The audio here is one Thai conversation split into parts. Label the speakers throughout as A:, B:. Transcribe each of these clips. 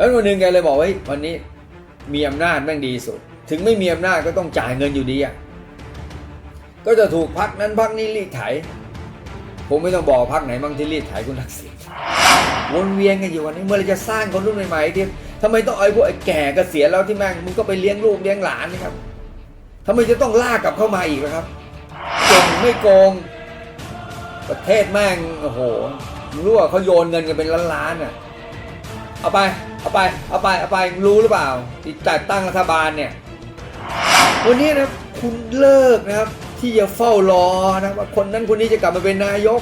A: แล้ววันหนึ่งแกเลยบอกว่าเฮ้วันนี้มีอำนาจแม่งดีสุด ถึงไม่มีอำนาจก็ต้องจ่ายเงินอยู่ดีอะก็จะถูกพักนั้นพักนี้รีดไถ ผมไม่ต้องบอกพักไหนบ้างที่รีดไถคุณทักษิณวนเวียนกันอยู่วันนี้เมื่อไรจะสร้างคนรุ่นใหม่ๆที่ทำไมต้องไอ้พวกไอ้แก่กเกษียณแล้วที่แม่งมึงก็ไปเลี้ยงลูกเลี้ยงหลานนะครับทำไมจะต้องลากกลับเข้ามาอีกนะครับโกงไม่โกง ประเทศแม่งโอ้โหมึงรู้ว่าเขาโยนเงินกันเป็นล้านๆอะเอาไป เอาไป เอาไป เอาไป รู้หรือเปล่าที่จัดตั้งรัฐบาลเนี่ย วันนี้นะคุณเลิกนะครับ ที่จะเฝ้ารอนะว่าคนนั้นคนนี้จะกลับมาเป็นนายก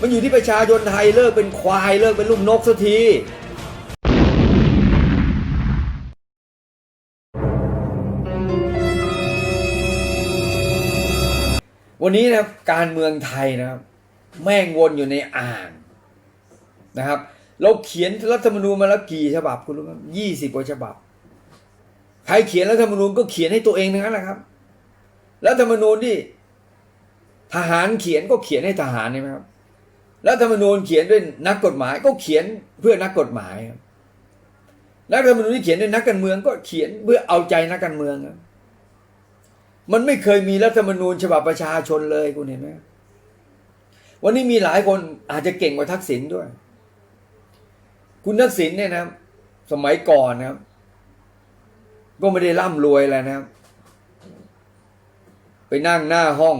A: มันอยู่ที่ประชาชนไทยเลิกเป็นควายเลิกเป็นลูกนกสักทีวันนี้นะครับการเมืองไทยนะครับ แม่งวนอยู่ในอ่างนะครับ เราเขียนรัฐธรรมนูญมาแล้วกี่ฉบับคุณรู้ไหมยี่สิบกว่าฉบับ ใครเขียนรัฐธรรมนูญก็เขียนให้ตัวเองทั้งนั้นแหละครับรัฐธรรมนูญที่ทหารเขียนก็เขียนให้ทหารใช่ไหมครับรัฐธรรมนูญเขียนด้วยนักกฎหมายก็เขียนเพื่อนักกฎหมายครับรัฐธรรมนูญที่เขียนด้วยนักการเมืองก็เขียนเพื่อเอาใจนักการเมืองครับมันไม่เคยมีรัฐธรรมนูญฉบับประชาชนเลยคุณเห็นไหมวันนี้มีหลายคนอาจจะเก่งกว่าทักษิณด้วย คุณทักษิณเนี่ยนะ สมัยก่อนนะครับ ก็ไม่ได้ร่ำรวยอะไรนะครับ ไปนั่งหน้าห้อง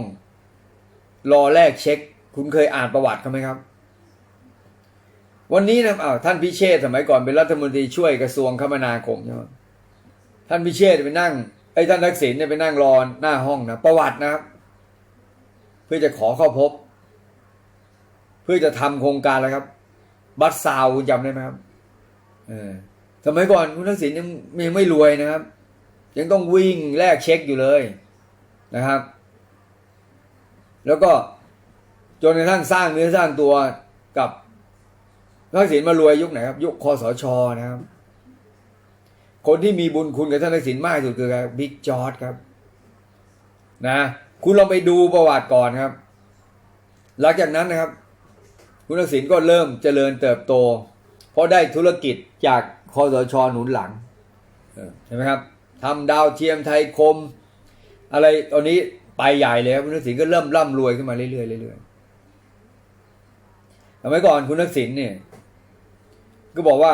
A: รอแลกเช็ค คุณเคยอ่านประวัติเขาไหมครับ วันนี้นะอ้าวท่านพิเชษสมัยก่อนเป็นรัฐมนตรีช่วยกระทรวงคมนาคมใช่ไหมท่านพิเชษไปนั่งไอ้ท่านทักษิณเนี่ยไปนั่งรอหน้าห้องนะประวัตินะครับ เพื่อจะขอเข้าพบ เพื่อจะทำโครงการแล้วครับ บัตซาวคุณจำได้ไหมครับเออสมัยก่อนคุณทักษิณยังยังไม่รวยนะครับ ยังต้องวิ่งแลกเช็คอยู่เลยนะครับ แล้วก็จนกระทั่งสร้างเนื้อสร้างตัวกับทักษิณมารวยยุคไหนครับ ยุคคอสชนะครับ คนที่มีบุญคุณกับท่านทักษิณมากที่สุดคือบิ๊กจอร์ดครับ นะ คุณลองไปดูประวัติก่อนครับ หลังจากนั้นนะครับ คุณทักษิณก็เริ่มเจริญเติบโต เพราะได้ธุรกิจจากคอสชหนุนหลังใช่ไหมครับทำดาวเทียมไทยคม อะไรตอนนี้ไปใหญ่เลยครับคุณทักษิณก็เริ่มร่ำรวยขึ้นมาเรื่อยๆเรื่อยๆสมัยก่อนคุณทักษิณเนี่ย ก็บอกว่า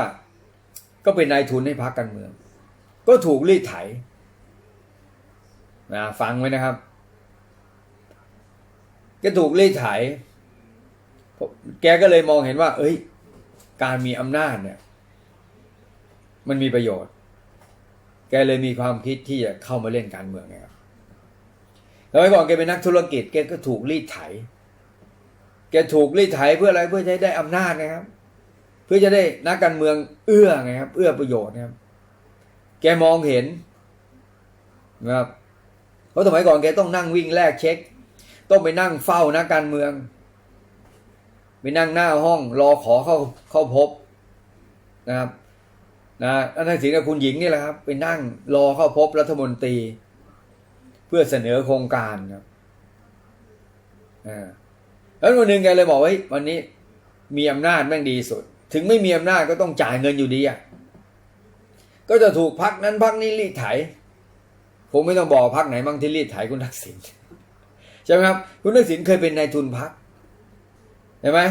A: ก็เป็นนายทุนให้พรรคการเมือง ก็ถูกรีดไถนะฟังไว้นะครับ ก็ถูกรีดไถ แกก็เลยมองเห็นว่า เอ้ย การมีอำนาจเนี่ย มันมีประโยชน์ แกเลยมีความคิดที่จะเข้ามาเล่นการเมืองนะครับสมัยก่อนแกเป็นนักธุรกิจ แกก็ถูกรีดไถ แกถูกรีดไถเพื่ออะไรเพื่อจะได้อำนาจนะครับ เพื่อจะได้นักการเมืองเอื้อไงครับ เอื้อประโยชน์นะครับ แกมองเห็นนะครับเพราะสมัยก่อนแกต้องนั่งวิ่งแลกเช็ค ต้องไปนั่งเฝ้านักการเมือง ไปนั่งหน้าห้องรอขอเข้าเข้าพบนะครับนะท่านทักษิณกับคุณหญิงนี่แหละครับ ไปนั่งรอเข้าพบรัฐมนตรี เพื่อเสนอโครงการครับอ่าแล้ววันหนึ่งแกเลยบอกว่าวันนี้มีอำนาจแม่งดีสุด ถึงไม่มีอำนาจก็ต้องจ่ายเงินอยู่ดีอะก็จะถูกพักนั้นพักนี้รีดไถผมไม่ต้องบอกพักไหนบ้างที่รีดไถคุณทักษิณใช่ไหมครับ คุณทักษิณเคยเป็นนายทุนพัก ห็นไหม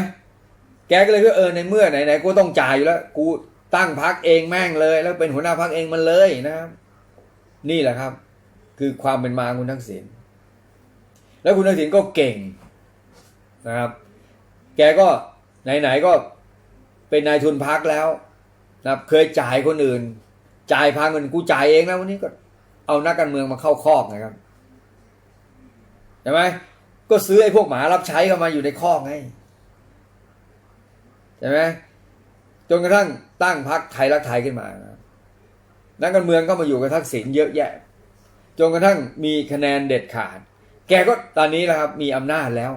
A: แกก็เลยว่าเออในเมื่อไหนไหนกูต้องจ่ายอยู่แล้ว กูตั้งพักเองแม่งเลย แล้วเป็นหัวหน้าพักเองมันเลยนะครับ นี่แหละครับ คือความเป็นมาของคุณทักษิณแล้วคุณทักษิณก็เก่งนะครับ แกก็ไหนๆก็เป็นนายทุนพักแล้วนะครับ เคยจ่ายคนอื่น จ่ายพังเงินกูจ่ายเองแล้ววันนี้ก็เอานักการเมืองมาเข้าคอกนะครับใช่ไหมก็ซื้อไอ้พวกหมารับใช้เข้ามาอยู่ในคอกไง ใช่ไหมจนกระทั่งตั้งพรรคไทยรักไทยขึ้นมานะนักการเมืองก็มาอยู่กับทักษิณเยอะแยะ จนกระทั่งมีคะแนนเด็ดขาด แกก็ตอนนี้แหละครับ มีอำนาจแล้ว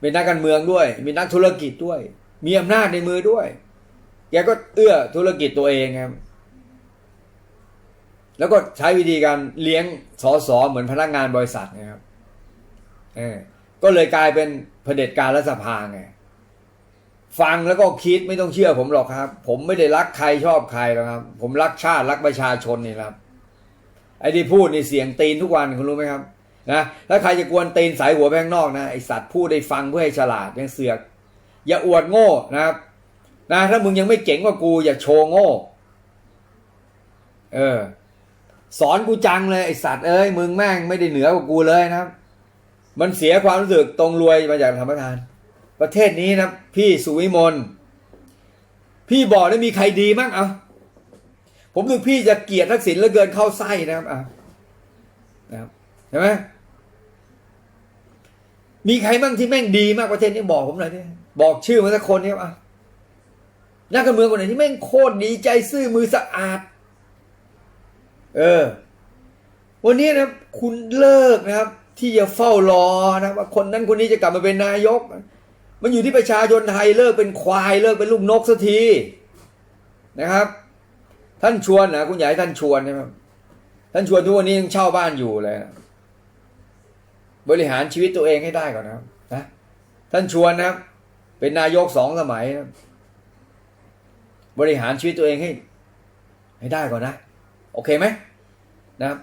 A: เป็นนักการเมืองด้วย มีนักธุรกิจด้วย มีอำนาจในมือด้วย แกก็เอื้อธุรกิจตัวเองครับแล้วก็ใช้วิธีการเลี้ยงสอสอเหมือนพนักงานบริษัทนะครับ เออ ก็เลยกลายเป็นเผด็จการรัฐสภาไง ฟังแล้วก็คิดไม่ต้องเชื่อผมหรอกครับ ผมไม่ได้รักใครชอบใครหรอกครับ ผมรักชาติรักประชาชนนี่ครับ ไอ้ที่พูดในเสียงตีนทุกวันคุณรู้ไหมครับนะถ้าใครจะกวนตีนสายหัวแพงนอกนะไอสัตว์พูดได้ฟังเพื่อให้ฉลาดยังเสือก อย่าอวดโง่นะครับ นะถ้ามึงยังไม่เจ๋งกว่ากู อย่าโชว์โง่ เออ สอนกูจังเลยไอสัตว์เอ้ยมึงแม่งไม่ได้เหนือกว่ากูเลยนะครับ มันเสียความรู้สึกตรงรวยมาจากธรรมทาน ประเทศนี้นะพี่สุวิมลพี่บอกได้มีใครดีมั้งเอาผมถึงพี่จะเกลียดทักษิณเหลือเกินเข้าไส้นะครับเอานะครับเห็นไหมมีใครบ้างที่แม่งดีมากประเทศนี้บอกผมหน่อยดิบอกชื่อมาสักคนเนี่ยอะนักการเมืองคนไหนที่แม่งโคตรดีใจซื่อมือสะอาด เออ วันนี้นะคุณเลิกนะครับ ที่จะเฝ้ารอนะว่าคนนั้นคนนี้จะกลับมาเป็นนายก มันอยู่ที่ประชาชนไทยเลิกเป็นควายเลิกเป็นลูกนกสักทีนะครับ ท่านชวนนะคุณใหญ่ท่านชวนใช่ไหมท่านชวนทุกวันนี้ยังเช่าบ้านอยู่เลยนะบริหารชีวิตตัวเองให้ได้ก่อนนะครับนะท่านชวนนะครับ เป็นนายกสองสมัยนะบริหารชีวิตตัวเองให้ ให้ได้ก่อนนะ โอเคไหมนะครับ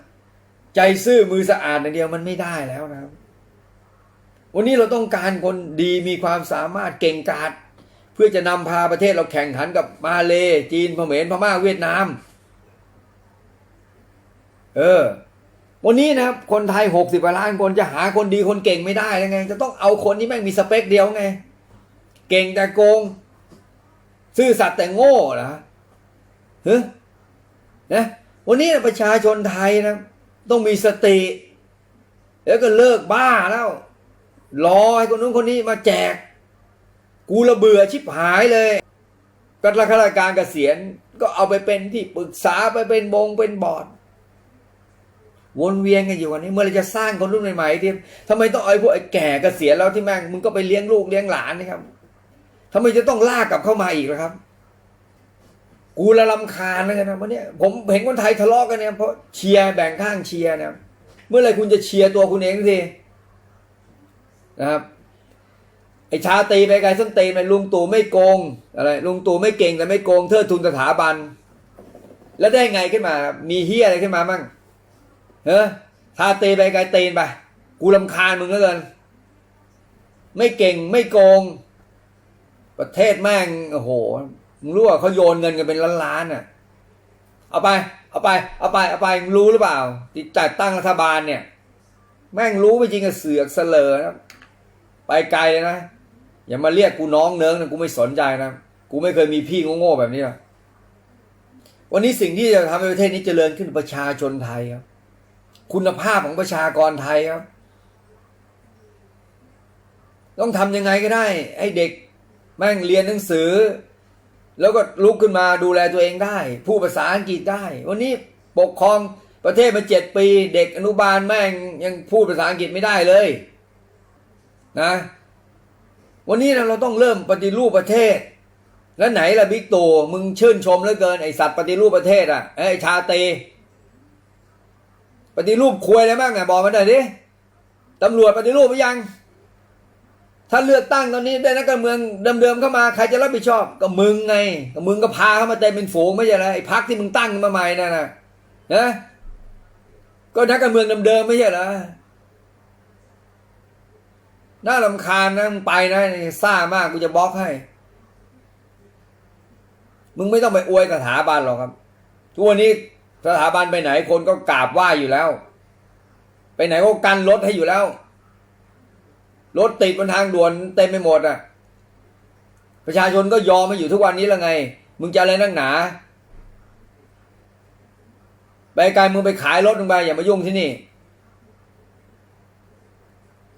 A: ใจซื่อมือสะอาดอย่างเดียวมันไม่ได้แล้วนะครับ วันนี้เราต้องการคนดีมีความสามารถเก่งกาจเพื่อจะนำพาประเทศเราแข่งขันกับมาเลจีนเขมรพม่าเวียดนาม เออ วันนี้นะครับ คนไทยหกสิบล้านคนจะหาคนดีคนเก่งไม่ได้ยังไง จะต้องเอาคนที่แม่งมีสเปคเดียวไง เก่งแต่โกง ซื่อสัตย์แต่โง่เหรอเฮ้นะวันนี้ประชาชนไทยนะ ต้องมีสติ แล้วก็เลิกบ้าแล้ว รอให้คนนู้นคนนี้มาแจก กูระเบื่อชิบหายเลยก็ราชการเกษียณก็เอาไปเป็นที่ปรึกษาไปเป็นบงเป็นบอร์ดวนเวียนกันอยู่วันนี้ เมื่อไรจะสร้างคนรุ่นใหม่ๆที่ทำไมต้องเอาไอ้พวกไอ้แก่เกษียณแล้วที่แม่งมึงก็ไปเลี้ยงลูกเลี้ยงหลานนะครับทำไมจะต้องลากกลับเข้ามาอีกล่ะครับ กูละลำคาญแล้วกันนะวันนี้ผมเห็นคนไทยทะเลาะกันเนี่ยเพราะเชียร์แบ่งข้างเชียร์นะเมื่อไรคุณจะเชียร์ตัวคุณเองสิ นะครับไอชาตีไปไกลส้นตีไปลุงตู่ไม่โกงอะไรลุงตู่ไม่เก่งแต่ไม่โกงเทิดทุนสถาบัน แล้วได้ไงขึ้นมา มีเฮียอะไรขึ้นมามั่งเฮ้ชาตีไปไกลตีนไปกูลำคาญมึงเหลือเกิน ไม่เก่งไม่โกง ประเทศแม่งโอ้โหมึงรู้ว่าเขาโยนเงินกันเป็นล้านๆน่ะ เอาไปเอาไปเอาไปเอาไปมึงรู้หรือเปล่าที่จัดตั้งรัฐบาลเนี่ย แม่งรู้ไปจริงกับเสือกเสลอนะ ไปไกลเลยนะอย่ามาเรียกกูน้องเนิ้งนะกูไม่สนใจนะกูไม่เคยมีพี่โง่ๆแบบนี้หรอกวันนี้สิ่งที่จะทำให้ประเทศนี้เจริญขึ้นประชาชนไทยครับ คุณภาพของประชากรไทยครับ ต้องทำยังไงก็ได้ให้เด็กแม่งเรียนหนังสือ แล้วก็ลุกขึ้นมาดูแลตัวเองได้พูดภาษาอังกฤษได้ วันนี้ปกครองประเทศมาเจ็ดปี เด็กอนุบาลแม่งยังพูดภาษาอังกฤษไม่ได้เลย นะวันนี้เราต้องเริ่มปฏิรูปประเทศ แล้วไหนล่ะบิ๊กตู่มึงชื่นชมเหลือเกินไอสัตว์ปฏิรูปประเทศอะไอชาเตปฏิรูปควยอะไรบ้างไงบอกมาหน่อยดิตำรวจปฏิรูปไปยัง ถ้าเลือกตั้งตอนนี้ได้นักการเมืองเดิมๆเข้ามาใครจะรับผิดชอบก็มึงไงก็มึงก็พาเข้ามาเต็มเป็นฝูงไม่ใช่เหรอไอ้พักที่มึงตั้งมาใหม่นั่นนะนะก็นักการเมืองเดิมๆไม่ใช่เหรอ น่าลำคาญนะมึงไปนะซ่ามากกูจะบล็อกให้ มึงไม่ต้องไปอวยสถาบันหรอกครับทุกวันนี้สถาบันไปไหนคนก็กราบไหว้อยู่แล้ว ไปไหนก็กันรถให้อยู่แล้ว รถติดบนทางด่วนเต็มไปหมดอะ ประชาชนก็ยอมมาอยู่ทุกวันนี้แล้วไง มึงจะอะไรนักหนาไปไกลมึงไปขายรถมึงไปอย่ามายุ่งที่นี่